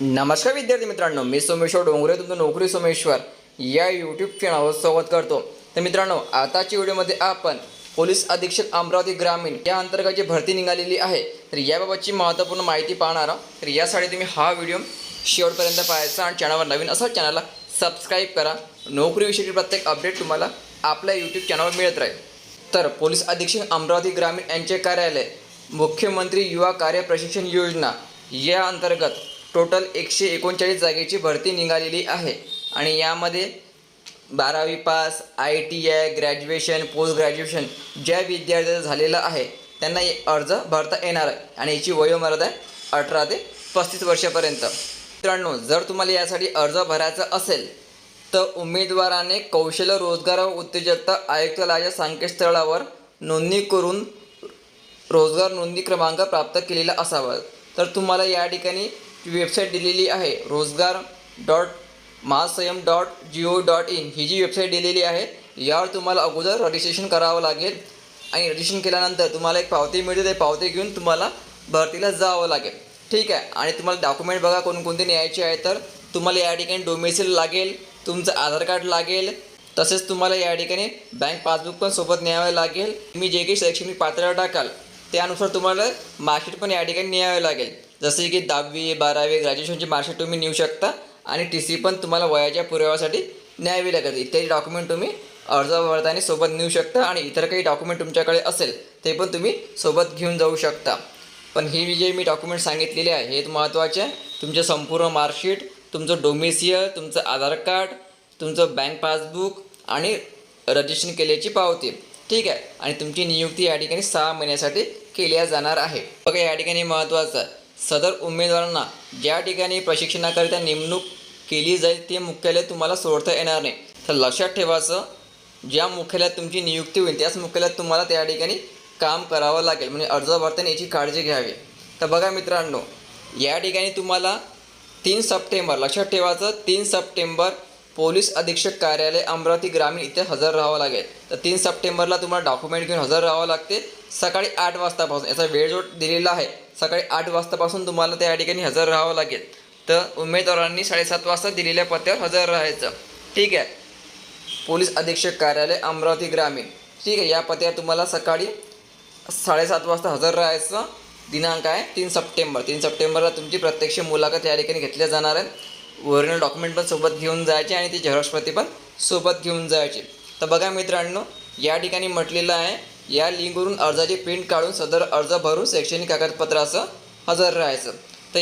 नमस्कार विद्यार्थी मित्रांनो मी सोमेश्वर डोंगरे तुमचं नोकरी सोमेश्वर या यूट्यूब चॅनलवर स्वागत करतो. तर मित्रांनो आताच्या व्हिडिओमध्ये आपण पोलीस अधीक्षक अमरावती ग्रामीण या अंतर्गत जी भरती निघालेली आहे. तर याबाबतची महत्त्वपूर्ण माहिती पाहणार आहोत. तर यासाठी तुम्ही हा व्हिडिओ शेवटपर्यंत पाहायचा आणि चॅनलवर नवीन असा चॅनलला सबस्क्राईब करा. नोकरीविषयी प्रत्येक अपडेट तुम्हाला आपल्या यूट्यूब चॅनलवर मिळत राहील. तर पोलीस अधीक्षक अमरावती ग्रामीण यांचे कार्यालय मुख्यमंत्री युवा कार्य प्रशिक्षण योजना या अंतर्गत टोटल एकशे एकोणचाळीस जागेची भरती निघालेली आहे. आणि यामध्ये बारावी pass I T I graduation post graduation ज्या विद्यार्थ्याचं झालेलं आहे त्यांना अर्ज भरता येणार आहे. आणि याची वयोमर्यादा आहे अठरा ते पस्तीस वर्षापर्यंत. मित्रांनो जर तुम्हाला यासाठी अर्ज भरायचा असेल तर उमेदवाराने कौशल्य रोजगार व उद्योजकता आयुक्तालयाच्या संकेतस्थळावर नोंदणी करून रोजगार नोंदणी क्रमांक प्राप्त केलेला असावा. तर तुम्हाला या ठिकाणी वेबसाईट दिलेली आहे. Rojgar dot Mahasanyam dot G O dot in ही जी वेबसाईट दिलेली आहे. यावर तुम्हाला अगोदर रजिस्ट्रेशन करावं लागेल. आणि रजिस्ट्रेशन केल्यानंतर तुम्हाला एक पावती मिळते. ते पावती घेऊन तुम्हाला भरतीला जावं लागेल. ठीक आहे? आणि तुम्हाला डॉक्युमेंट बघा कोणकोणते न्यायचे आहे तर. तुम्हाला या ठिकाणी डोमेसिल लागेल. तुमचं आधार कार्ड लागेल. तसेच तुम्हाला या ठिकाणी बँक पासबुक पण सोबत न्यावं लागेल. तुम्ही जे काही शैक्षणिक पात्रता टाकाल त्यानुसार तुम्हाला मार्कशीट पण या ठिकाणी न्यावे लागेल. जसे की दहावी बारावी ग्रॅज्युएशनची मार्कशीट तुम्ही नेऊ शकता आणि टी सी पण तुम्हाला वयाच्या पुराव्यासाठी न्यावी लागत इत्यादी डॉक्युमेंट तुम्ही अर्ज भरताना सोबत नेऊ शकता आणि इतर काही डॉक्युमेंट तुमच्याकडे असेल ते पण तुम्ही सोबत घेऊन जाऊ शकता. पण हे जे मी डॉक्युमेंट सांगितलेले आहे हे महत्त्वाचे आहे. तुमचं संपूर्ण मार्कशीट तुमचं डोमेसियल तुमचं आधार कार्ड तुमचं बँक पासबुक आणि रजिस्ट्रेशन केल्याची पावती. ठीक आहे? आणि तुमची नियुक्ती या ठिकाणी सहा महिन्यासाठी केल्या जाणार आहे. बघा या ठिकाणी महत्त्वाचं आहे. सदर उमेदवारांना ज्या ठिकाणी प्रशिक्षणाकरिता नेमणूक केली जाईल ते मुख्यालय तुम्हाला सोडता येणार नाही. तर लक्षात ठेवायचं ज्या मुख्यालयात तुमची नियुक्ती होईल त्याच मुख्यालयात तुम्हाला त्या ठिकाणी काम करावं लागेल. म्हणजे अर्ज भरताना याची काळजी घ्यावी. तर बघा मित्रांनो या ठिकाणी तुम्हाला तीन सप्टेंबर लक्षात ठेवायचं तीन सप्टेंबर पोलीस अधीक्षक कार्यालय अमरावती ग्रामीण इथे हजर राहावं लागेल. तर तीन सप्टेंबरला तुम्हाला डॉक्युमेंट घेऊन हजर राहावं लागते. सकाळी आठ वाजतापासून याचा वेळ जो दिलेला आहे सकाळी आठ वाजतापासून तुम्हाला त्या ठिकाणी हजर राहावं लागेल. तर उमेदवारांनी साडेसात वाजता दिलेल्या पत्त्यावर हजर राहायचं. ठीक आहे? पोलीस अधीक्षक कार्यालय अमरावती ग्रामीण. ठीक आहे या पत्त्यावर तुम्हाला सकाळी साडेसात वाजता हजर राहायचं. दिनांक आहे तीन सप्टेंबर. तीन सप्टेंबरला तुमची प्रत्यक्ष मुलाखत या ठिकाणी घेतल्या जाणार आहे. ओरिजिनल डॉक्युमेंट पण सोबत घेऊन जायचे आणि ती झेरॉक्स पण सोबत घेऊन जायची. तर बघा मित्रांनो या ठिकाणी म्हटलेलं आहे या लिंकवरून अर्जाची प्रिंट काढून सदर अर्ज भरून शैक्षणिक कागदपत्रासह हजर राहायचं. तर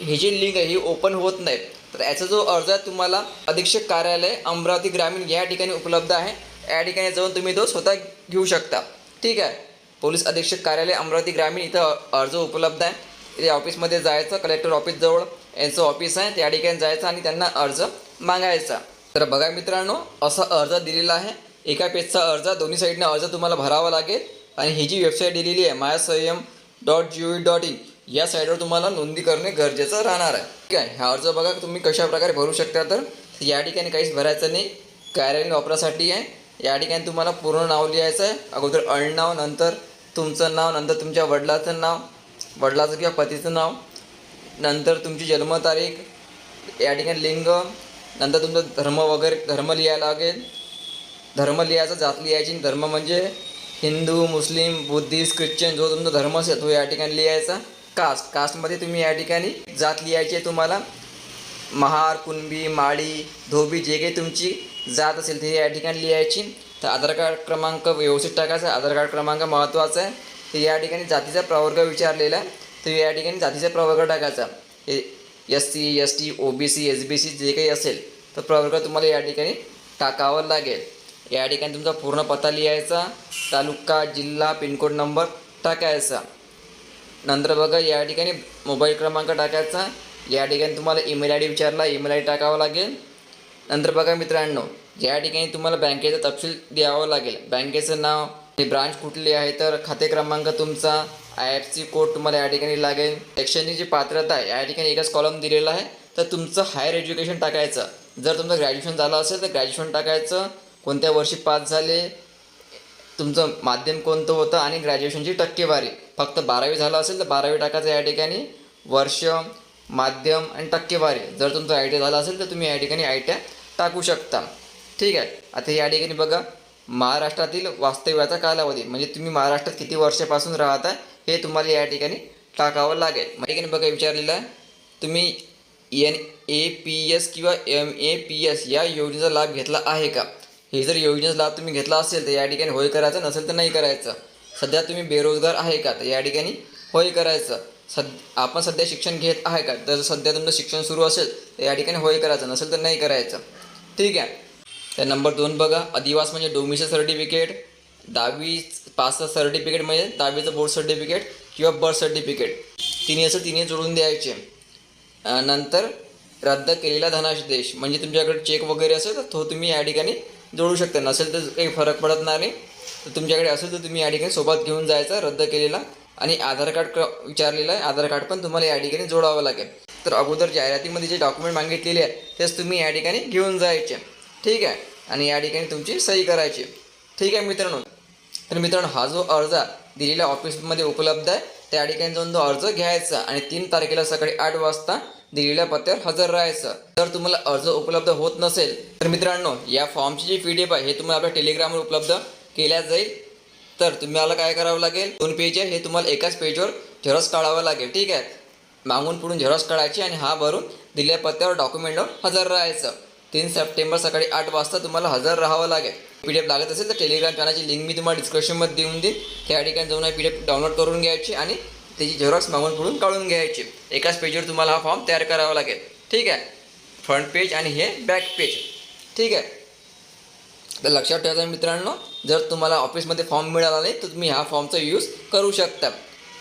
ही जी लिंक आहे ही ओपन होत नाही. तर याचा जो अर्ज आहे तुम्हाला अधीक्षक कार्यालय अमरावती ग्रामीण या ठिकाणी उपलब्ध आहे. या ठिकाणी जाऊन तुम्ही तो स्वतः घेऊ शकता. ठीक आहे? पोलीस अधीक्षक कार्यालय अमरावती ग्रामीण इथं अर्ज उपलब्ध आहे. इथे ऑफिसमध्ये जायचं कलेक्टर ऑफिसजवळ यांचं ऑफिस आहे. त्या ठिकाणी जायचं आणि त्यांना अर्ज मागायचा. तर बघा मित्रांनो असा अर्ज दिलेला आहे. एका पेजचा अर्ज दोन्ही साईडनं अर्ज तुम्हाला भरावा लागेल. आणि ही जी वेबसाईट दिलेली आहे Maya Sanyam dot G O V dot in या साईटवर तुम्हाला नोंदणी करणे गरजेचं राहणार आहे. ठीक आहे हा अर्ज बघा तुम्ही कशा प्रकारे भरू शकता तर. या ठिकाणी काहीच भरायचं नाही. कार्यालयीन वापरासाठी आहे. या ठिकाणी तुम्हाला पूर्ण नाव लिहायचं आहे. अगोदर अडनाव नंतर तुमचं नाव नंतर तुमच्या वडिलाचं नाव वडिलाचं किंवा पतीचं नाव नंतर तुमची जन्मतारीख या ठिकाणी लिंग नंतर तुमचं धर्म वगैरे धर्म लिहायला लागेल. धर्म लिहायचा जात लिहायची. धर्म म्हणजे हिंदू मुस्लिम बुद्धिस्ट ख्रिश्चन जो तुमचा धर्म असेल तो या ठिकाणी लिहायचा. कास्ट कास्टमध्ये तुम्ही या ठिकाणी जात लिहायची आहे तुम्हाला. महार कुणबी माळी धोबी जे काही तुमची जात असेल ते या ठिकाणी लिहायची. तर आधार कार्ड क्रमांक व्यवस्थित टाकायचा. आधार कार्ड क्रमांक महत्त्वाचा आहे. तर या ठिकाणी जातीचा प्रवर्ग विचारलेला. तर या ठिकाणी जातीचा प्रवर्ग टाकायचा. S C S T O B C S B C जे काही असेल तर प्रवर्ग तुम्हाला या ठिकाणी टाकावं लागेल. या ठिकाणी तुमचा पूर्ण पत्ता लिहायचा तालुका जिल्हा पिनकोड नंबर टाकायचा. नंतर बघा या ठिकाणी मोबाईल क्रमांक टाकायचा. या ठिकाणी तुम्हाला ईमेल आय डी विचारला ईमेल आय डी टाकावा लागेल. नंतर बघा मित्रांनो या ठिकाणी तुम्हाला बँकेचा तपशील द्यावं लागेल. बँकेचं नाव ब्रांच कुठली आहे तर खाते क्रमांक तुमचा आय एफ सी कोड तुम्हाला या ठिकाणी लागेल. शैक्षणिक जी पात्रता आहे या ठिकाणी एकच कॉलम दिलेला आहे. तर तुमचं हायर एज्युकेशन टाकायचं. जर तुमचं ग्रॅज्युएशन झालं असेल तर ग्रॅज्युएशन टाकायचं. कोणत्या वर्षी पास झाले? तुमचं माध्यम कोणतं होतं आणि ग्रॅज्युएशनची टक्केवारी? फक्त बारावी झालं असेल तर बारावी टाकायचं या ठिकाणी. वर्ष माध्यम आणि टक्केवारी. जर तुमचं आय टी झालं असेल तर तुम्ही या ठिकाणी आय टी टाकू शकता. ठीक आहे? आता या ठिकाणी बघा महाराष्ट्रातील वास्तव्याचा कालावधी. म्हणजे तुम्ही महाराष्ट्रात किती वर्षापासून राहता हे तुम्हाला या ठिकाणी टाकावं लागेल. मग ठिकाणी बघा विचारलेलं आहे. तुम्ही एन ए पी एस किंवा एम ए पी एस या योजनेचा लाभ घेतला आहे का? हे जर योजनेचा लाभ तुम्ही घेतला असेल तर या ठिकाणी होय करायचं नसेल तर नाही करायचं. सध्या तुम्ही बेरोजगार आहे का? तर या ठिकाणी होय करायचं. सद आपण सध्या शिक्षण घेत आहे का? तर सध्या तुमचं शिक्षण सुरू असेल तर या ठिकाणी होय करायचं. नसेल तर नाही करायचं. ठीक आहे. तर नंबर दोन बघा. अधिवास म्हणजे डोमिशन सर्टिफिकेट दहावी पासचं सर्टिफिकेट म्हणजे दहावीचं बोर्ड सर्टिफिकेट किंवा बर्थ सर्टिफिकेट. तिन्ही असं तिन्ही जोडून द्यायचे. नंतर रद्द केलेला धनादेश. म्हणजे तुमच्याकडे चेक वगैरे असेल तर तो तुम्ही या ठिकाणी जोडू शकता. नसेल तर काही फरक पडत नाही तर तुमच्याकडे असेल तर तुम्ही या ठिकाणी सोबत घेऊन जायचा रद्द केलेला. आणि आधार कार्ड क विचारलेलं आहे. आधार कार्ड पण तुम्हाला या ठिकाणी जोडावं लागेल. तर अगोदर जाहिरातीमध्ये जे डॉक्युमेंट मागितलेले आहे तेच तुम्ही या ठिकाणी घेऊन जायचे. ठीक आहे? आणि या ठिकाणी तुमची सही करायची. ठीक आहे मित्रांनो? तर मित्रांनो हा जो अर्ज दिलेल्या ऑफिसमध्ये उपलब्ध आहे त्या ठिकाणी जाऊन तो अर्ज घ्यायचा. आणि तीन तारखेला सकाळी आठ वाजता दिलेल्या पत्त्यावर हजर राहायचं. जर तुम्हाला अर्ज उपलब्ध होत नसेल तर मित्रांनो या फॉर्मची जी पी डी एफ आहे हे तुम्हाला आपल्या टेलिग्रामवर उपलब्ध केल्या जाईल. तर तुम्हाला काय करावं लागेल? दोन पेज आहे हे तुम्हाला एकाच पेजवर झेरॉक्स काढावं लागेल ठीक आहे? मागून पुढून झेरॉक्स काढायची आणि हा भरून दिलेल्या पत्त्यावर डॉक्युमेंटवर हजर राहायचं. तीन सप्टेंबर सकाळी आठ वाजता तुम्हाला हजर राहावं लागेल. पी डी एफ लागत असेल तर टेलिग्राम चॅनलची लिंक मी तुम्हाला डिस्क्रिप्शनमध्ये देऊन देईन. त्या ठिकाणी जाऊन पी डी एफ डाउनलोड करून घ्यायची आणि त्याची झेरॉक्स मागून पुढून काढून घ्यायची. एकाच पेजवर तुम्हाला हा फॉर्म तयार करावा लागेल. ठीक आहे? फ्रंट पेज आणि हे बॅक पेज ठीक आहे? तर लक्षात ठेवायचं मित्रांनो जर तुम्हाला ऑफिसमध्ये फॉर्म मिळाला नाही तर तुम्ही ह्या फॉर्मचा यूज करू शकता.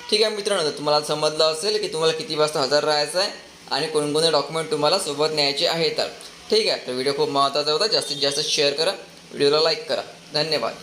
ठीक आहे मित्रांनो? जर तुम्हाला समजलं असेल की तुम्हाला किती वाजता हजर राहायचं आहे आणि कोणकोणते डॉक्युमेंट तुम्हाला सोबत न्यायचे आहे तर. ठीक आहे? तर व्हिडिओ खूप महत्त्वाचा होता. जास्तीत जास्त शेअर करा. व्हिडिओला लाईक करा. धन्यवाद.